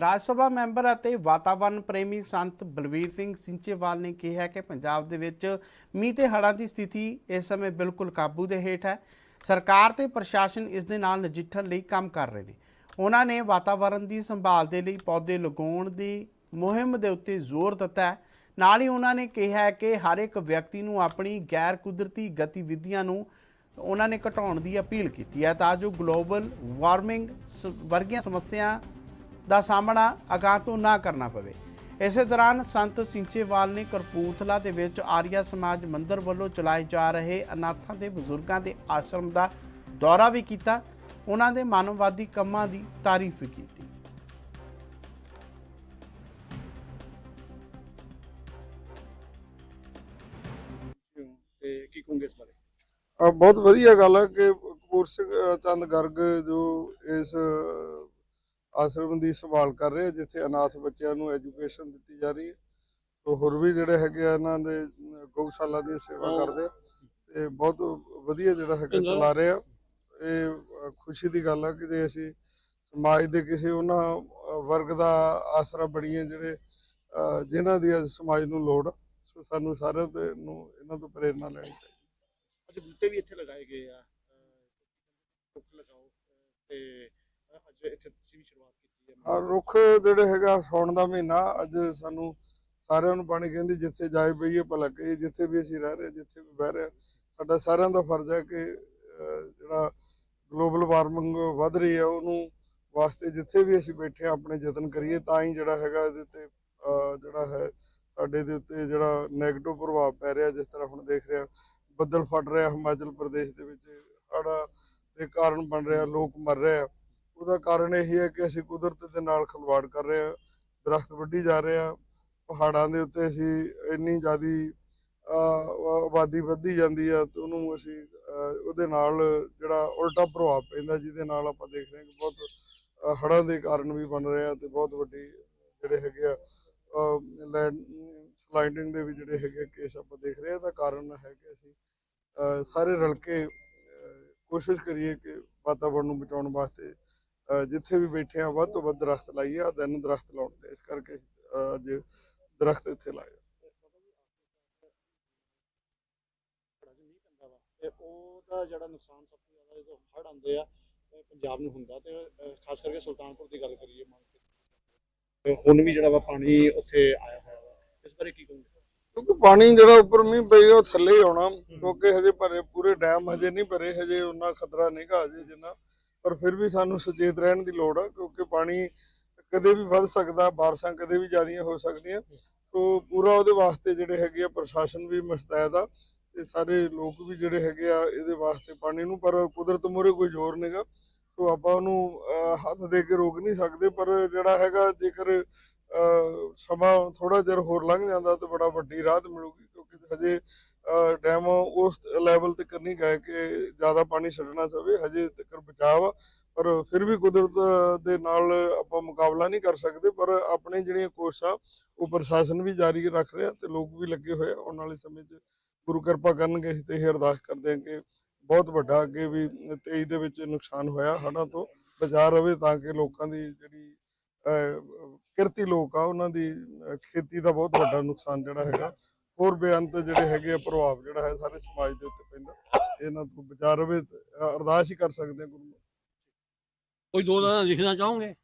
ਰਾਜ ਸਭਾ member ਅਤੇ ਵਾਤਾਵਰਣ ਪ੍ਰੇਮੀ ਸੰਤ ਬਲਵੀਰ ਸਿੰਘ ਸਿੰਚੇਵਾਲ ਨੇ ਕਿਹਾ ਕਿ ਪੰਜਾਬ ਦੇ ਵਿੱਚ ਮੀਂਹ ਤੇ ਹੜ੍ਹਾਂ ਦੀ ਸਥਿਤੀ ਇਸ ਸਮੇਂ ਬਿਲਕੁਲ ਕਾਬੂ ਦੇ ਹੇਠ ਹੈ। ਸਰਕਾਰ ਤੇ ਪ੍ਰਸ਼ਾਸਨ ਇਸ ਦੇ ਨਾਲ ਨਜਿੱਠਣ ਲਈ ਕੰਮ ਕਰ ਰਹੇ ਨੇ। ਉਹਨਾਂ ਨੇ ਵਾਤਾਵਰਣ ਦੀ ਸੰਭਾਲ ਦੇ ਲਈ ਪੌਦੇ ਲਗਾਉਣ ਦੀ ਮੁਹਿੰਮ ਦੇ ਉੱਤੇ ਜ਼ੋਰ ਦਿੱਤਾ ਹੈ। ਨਾਲ ਹੀ ਉਹਨਾਂ ਨੇ ਕਿਹਾ ਹੈ ਕਿ ਹਰ ਇੱਕ ਵਿਅਕਤੀ ਨੂੰ ਆਪਣੀ ਗੈਰ ਕੁਦਰਤੀ ਗਤੀਵਿਧੀਆਂ ਨੂੰ ਉਹਨਾਂ ਨੇ ਘਟਾਉਣ ਦੀ ਅਪੀਲ ਕੀਤੀ ਹੈ ਤਾਂ ਜੋ ਗਲੋਬਲ ਵਾਰਮਿੰਗ ਸ- ਵਰਗੀਆਂ ਸਮੱਸਿਆ ਦਾ ਸਾਹਮਣਾ ਅਗਾਂਹ ਤੋਂ ਨਾ ਕਰਨਾ ਪਵੇ। ਇਸੇ ਦੌਰਾਨ ਸੰਤ ਸਿੰਚੇਵਾਲ ਨੇ ਕਰਪੂਰਥਲਾ ਦੇ ਵਿੱਚ ਆਰੀਆ ਸਮਾਜ ਮੰਦਿਰ ਵੱਲੋਂ ਚਲਾਏ ਜਾ ਰਹੇ ਅਨਾਥਾਂ ਦੇ ਬਜ਼ੁਰਗਾਂ ਦੇ ਆਸ਼ਰਮ ਦਾ ਦੌਰਾ ਵੀ ਕੀਤਾ। ਉਹਨਾਂ ਦੇ ਮਾਨਵਵਾਦੀ ਕੰਮਾਂ ਦੀ ਤਾਰੀਫ ਵੀ ਕੀਤੀ। ਤੇ ਕੀ ਕਹੋਗੇ ਇਸ ਬਾਰੇ? ਅ, ਬਹੁਤ ਵਧੀਆ ਗੱਲ ਹੈ ਕਿ ਕਪੂਰ ਸਿੰਘ ਚੰਦ ਗਰਗ ਜੋ ਇਸ ਆਸ਼ਰਮ ਦੀ ਸੰਭਾਲ ਕਰ ਰਹੇ ਆ, ਜਿੱਥੇ ਅਨਾਥ ਬੱਚਿਆਂ ਨੂੰ ਐਜੂਕੇਸ਼ਨ ਦਿੱਤੀ ਜਾ ਰਹੀ ਹੈ। ਤੋ ਹੋਰ ਵੀ ਜਿਹੜੇ ਹੈਗੇ ਆ ਇਹਨਾਂ ਦੇ ਗਊਸ਼ਾਲਾ ਦੀ ਸੇਵਾ ਕਰਦੇ ਆ। ਤੇ ਬਹੁਤ ਵਧੀਆ ਜਿਹੜਾ ਹੈਗਾ ਚਲਾ ਰਹੇ ਆ। ਇਹ ਖੁਸ਼ੀ ਦੀ ਗੱਲ ਹੈ ਕਿ ਜੇ ਅਸੀਂ ਸਮਾਜ ਦੇ ਕਿਸੇ ਉਹਨਾਂ ਵਰਗ ਦਾ ਆਸਰਾ ਬਣੀਏ ਜਿਹੜੇ ਜਿਨ੍ਹਾਂ ਦੀ ਅੱਜ ਸਮਾਜ ਨੂੰ ਲੋੜ ਆ। ਸੋ ਸਾਨੂੰ ਸਾਰਿਆਂ ਤੇ ਨੂੰ ਇਹਨਾਂ ਤੋਂ ਪ੍ਰੇਰਨਾ ਲੈਣੀ ਚਾਹੀਦੀ। ਅੱਜ ਬੂਟੇ ਵੀ ਇੱਥੇ ਲਗਾਏ ਗਏ ਆ। ਰੁੱਖ ਲਗਾਓ ਤੇ ਅੱਜ ਇੱਥੇ ਤੁਸੀਂ ਵੀ ਸ਼ੁਰੂਆਤ ਕੀਤੀ ਹੈ। ਆ ਰੁੱਖ ਜਿਹੜੇ ਹੈਗਾ ਸੌਣ ਦਾ ਮਹੀਨਾ ਅੱਜ ਸਾਨੂੰ ਸਾਰਿਆਂ ਨੂੰ ਪਾਣੀ ਕਹਿੰਦੀ ਜਿੱਥੇ ਜਾਏ ਬਈਏ ਭਲਾ ਕਹੀਏ ਜਿੱਥੇ ਵੀ ਅਸੀਂ ਰਹਿ ਰਹੇ ਜਿੱਥੇ ਵੀ ਬਹਿ ਰਹੇ ਹਾਂ, ਸਾਡਾ ਸਾਰਿਆਂ ਦਾ ਫਰਜ਼ ਹੈ ਕਿ ਜਿਹੜਾ ਗਲੋਬਲ ਵਾਰਮਿੰਗ ਵੱਧ ਰਹੀ ਹੈ ਉਹਨੂੰ ਵਾਸਤੇ ਜਿੱਥੇ ਵੀ ਅਸੀਂ ਬੈਠੇ ਹਾਂ ਆਪਣੇ ਯਤਨ ਕਰੀਏ। ਤਾਂ ਹੀ ਜਿਹੜਾ ਹੈਗਾ ਇਹਦੇ ਤੇ ਜਿਹੜਾ ਹੈ ਸਾਡੇ ਦੇ ਉੱਤੇ ਜਿਹੜਾ 네ਗੇਟਿਵ ਪ੍ਰਭਾਵ ਪੈ ਰਿਹਾ ਜਿਸ ਤਰ੍ਹਾਂ ਹੁਣ ਦੇਖ ਰਿਹਾ ਬੱਦਲ ਫਟ ਰਿਹਾ ਹਿਮਾਚਲ ਪ੍ਰਦੇਸ਼ ਦੇ ਵਿੱਚ ਹੜ੍ਹਾਂ ਦੇ ਕਾਰਨ ਬਣ ਰਿਹਾ ਲੋਕ ਮਰ ਰਹੇ ਆ। ਉਹਦਾ ਕਾਰਨ ਇਹ ਹੈ ਕਿ ਅਸੀਂ ਕੁਦਰਤ ਦੇ ਨਾਲ ਖਿਲਵਾੜ ਕਰ ਰਹੇ ਹਾਂ, ਦਰਖਤ ਵੱਢੀ ਜਾ ਰਹੇ ਹਾਂ, ਪਹਾੜਾਂ ਦੇ ਉੱਤੇ ਅਸੀਂ ਇੰਨੀ ਜ਼ਿਆਦੀ ਆਬਾਦੀ ਵੱਧਦੀ ਜਾਂਦੀ ਆ ਤੇ ਉਹਨੂੰ ਅਸੀਂ ਉਹਦੇ ਨਾਲ ਜਿਹੜਾ ਉਲਟਾ ਪ੍ਰਭਾਵ ਪੈਂਦਾ ਜਿਹਦੇ ਨਾਲ ਆਪਾਂ ਦੇਖ ਰਹੇ ਹਾਂ ਕਿ ਬਹੁਤ ਹੜ੍ਹਾਂ ਦੇ ਕਾਰਨ ਵੀ ਬਣ ਰਹੇ ਆ ਤੇ ਬਹੁਤ ਵੱਡੀ ਜਿਹੜੇ ਹੈਗੇ ਆ ਲੈਂਡ, ਸਲਾਈਡਿੰਗ ਦੇ ਵੀ ਜਿਹੜੇ ਹੈਗੇ ਕੇਸ ਆਪਾਂ ਦੇਖ ਰਹੇ ਹਾਂ ਦਾ ਕਾਰਨ ਹੈ ਕਿ ਅਸੀਂ ਸਾਰੇ ਰਲ ਕੇ ਕੋਸ਼ਿਸ਼ ਕਰੀਏ ਕਿ ਵਾਤਾਵਰਣ ਨੂੰ ਬਚਾਉਣ ਵਾਸਤੇ ਜਿੱਥੇ ਵੀ ਬੈਠੇ ਆ ਵੱਧ ਤੋਂ ਵੱਧ ਦਰਖਤ ਲਾਈਏ ਆ ਦਿਨ ਦਰਖਤ ਲਾਉਣ ਤੇ ਇਸ ਕਰਕੇ ਅੱਜ ਦਰਖਤ ਇੱਥੇ ਲਾਏ ਬੜਾ ਜਿਹਾ ਮੀਂਹ ਪੈਂਦਾ ਵਾ ਤੇ ਉਹਦਾ ਜਿਹੜਾ ਨੁਕਸਾਨ ਸਭ ਤੋਂ ਜ਼ਿਆਦਾ ਜਦੋਂ ਹੜ੍ਹ ਆਉਂਦੇ ਆ ਇਹ ਪੰਜਾਬ ਨੂੰ ਹੁੰਦਾ ਤੇ ਅਹ ਖਾਸ ਕਰਕੇ ਸੁਲਤਾਨਪੁਰ ਦੀ ਗੱਲ ਕਰੀਏ ਮੰਨ ਕੇ ਤੇ ਹੁਣ ਵੀ ਜਿਹੜਾ ਵਾ ਪਾਣੀ ਉੱਥੇ ਆਇਆ ਹੋਇਆ ਵਾ ਇਸ ਬਾਰੇ ਕੀ ਕਹੋਗੇ? ਕਿਉਂਕਿ ਪਾਣੀ ਜਿਹੜਾ ਉੱਪਰ ਮੀਂਹ ਪਏਗਾ ਉਹ ਥੱਲੇ ਹੀ ਆਉਣਾ ਕਿਉਂਕਿ ਹਜੇ ਭਰੇ ਪੂਰੇ ਡੈਮ ਹਜੇ ਨਹੀਂ ਭਰੇ ਹਜੇ ਉਹਨਾਂ ਖਤਰਾ ਨਹੀਂਗਾ ਹਜੇ ਜਿੰਨਾ। ਪਰ ਫਿਰ ਵੀ ਸਾਨੂੰ ਸੁਚੇਤ ਰਹਿਣ ਦੀ ਲੋੜ ਆ, ਕਿਉਂਕਿ ਪਾਣੀ ਕਦੇ ਵੀ ਵੱਧ ਸਕਦਾ, ਬਾਰਿਸ਼ਾਂ ਕਦੇ ਵੀ ਜ਼ਿਆਦੀਆਂ ਹੋ ਸਕਦੀਆਂ। ਸੋ ਪੂਰਾ ਉਹਦੇ ਵਾਸਤੇ ਜਿਹੜੇ ਹੈਗੇ ਆ, ਪ੍ਰਸ਼ਾਸਨ ਵੀ ਮੁਸਤੈਦ ਆ, ਤੇ ਸਾਰੇ ਲੋਕ ਵੀ ਜਿਹੜੇ ਹੈਗੇ ਆ, ਇਹਦੇ ਵਾਸਤੇ ਪਾਣੀ ਨੂੰ, ਪਰ ਕੁਦਰਤ ਮੂਹਰੇ ਕੋਈ ਜ਼ੋਰ ਨਹੀਂਗਾ ਸੋ ਆਪਾਂ ਉਹਨੂੰ ਹੱਥ ਦੇ ਕੇ ਰੋਕ ਨਹੀਂ ਸਕਦੇ, ਪਰ ਜਿਹੜਾ ਹੈਗਾ ਜੇਕਰ ਸਮਾਂ ਥੋੜਾ ਚਿਰ ਹੋਰ ਲੰਘ ਜਾਂਦਾ, ਤਾਂ ਬੜਾ ਵੱਡੀ ਰਾਹਤ ਮਿਲੂਗੀ, ਕਿਉਂਕਿ ਹਜੇ ਡੈਮ ਉਸ ਲੈਵਲ ਤੇ ਨਹੀਂ ਗਏ ਕਿ ਜ਼ਿਆਦਾ ਪਾਣੀ ਛੱਡਣਾ ਚਾਵੇ, ਹਜੇ ਤੱਕ ਬਚਾਅ ਵਾ ਪਰ ਫਿਰ ਵੀ ਕੁਦਰਤ ਦੇ ਨਾਲ ਆਪਾਂ ਮੁਕਾਬਲਾ ਨਹੀਂ ਕਰ ਸਕਦੇ, ਪਰ ਆਪਣੇ ਜਿਹੜੀਆਂ ਕੋਸ਼ਿਸ਼ਾਂ, ਉਹ ਪ੍ਰਸ਼ਾਸਨ ਵੀ ਜਾਰੀ ਰੱਖ ਰਿਹਾ ਤੇ ਲੋਕ ਵੀ ਲੱਗੇ ਹੋਏ ਆਉਣ ਵਾਲੇ ਸਮੇਂ 'ਚ ਗੁਰੂ ਕਿਰਪਾ ਕਰਨਗੇ, ਅਸੀਂ ਤੇ ਇਹ ਅਰਦਾਸ ਕਰਦੇ ਹਾਂ ਕਿ ਬਹੁਤ ਵੱਡਾ ਅੱਗੇ ਵੀ 23 ਦੇ ਵਿੱਚ ਨੁਕਸਾਨ ਹੋਇਆ ਹੜ੍ਹਾਂ ਤੋਂ ਬਚਾ ਰਵੇ ਤਾਂ ਕਿ ਲੋਕਾਂ ਦੀ ਜਿਹੜੀ ਕਿਰਤੀ ਲੋਕ ਆ, ਉਹਨਾਂ ਦੀ ਖੇਤੀ ਦਾ ਬਹੁਤ ਵੱਡਾ ਨੁਕਸਾਨ ਜਿਹੜਾ ਹੈਗਾ ਹੋਰ ਬੇਅੰਤ ਜਿਹੜੇ ਹੈਗੇ ਆ ਪ੍ਰਭਾਵ ਜਿਹੜਾ ਹੈ ਸਾਰੇ ਸਮਾਜ ਦੇ ਉੱਤੇ ਪੈਂਦਾ। ਇਹਨਾਂ ਤੋਂ ਬਚਾ ਰਵੇ ਅਰਦਾਸ ਹੀ ਕਰ ਸਕਦੇ ਹਾਂ ਗੁਰੂ ਨੂੰ। ਕੋਈ ਦੋ ਦਿਨ ਲਿਖਣਾ ਚਾਹੋਗੇ?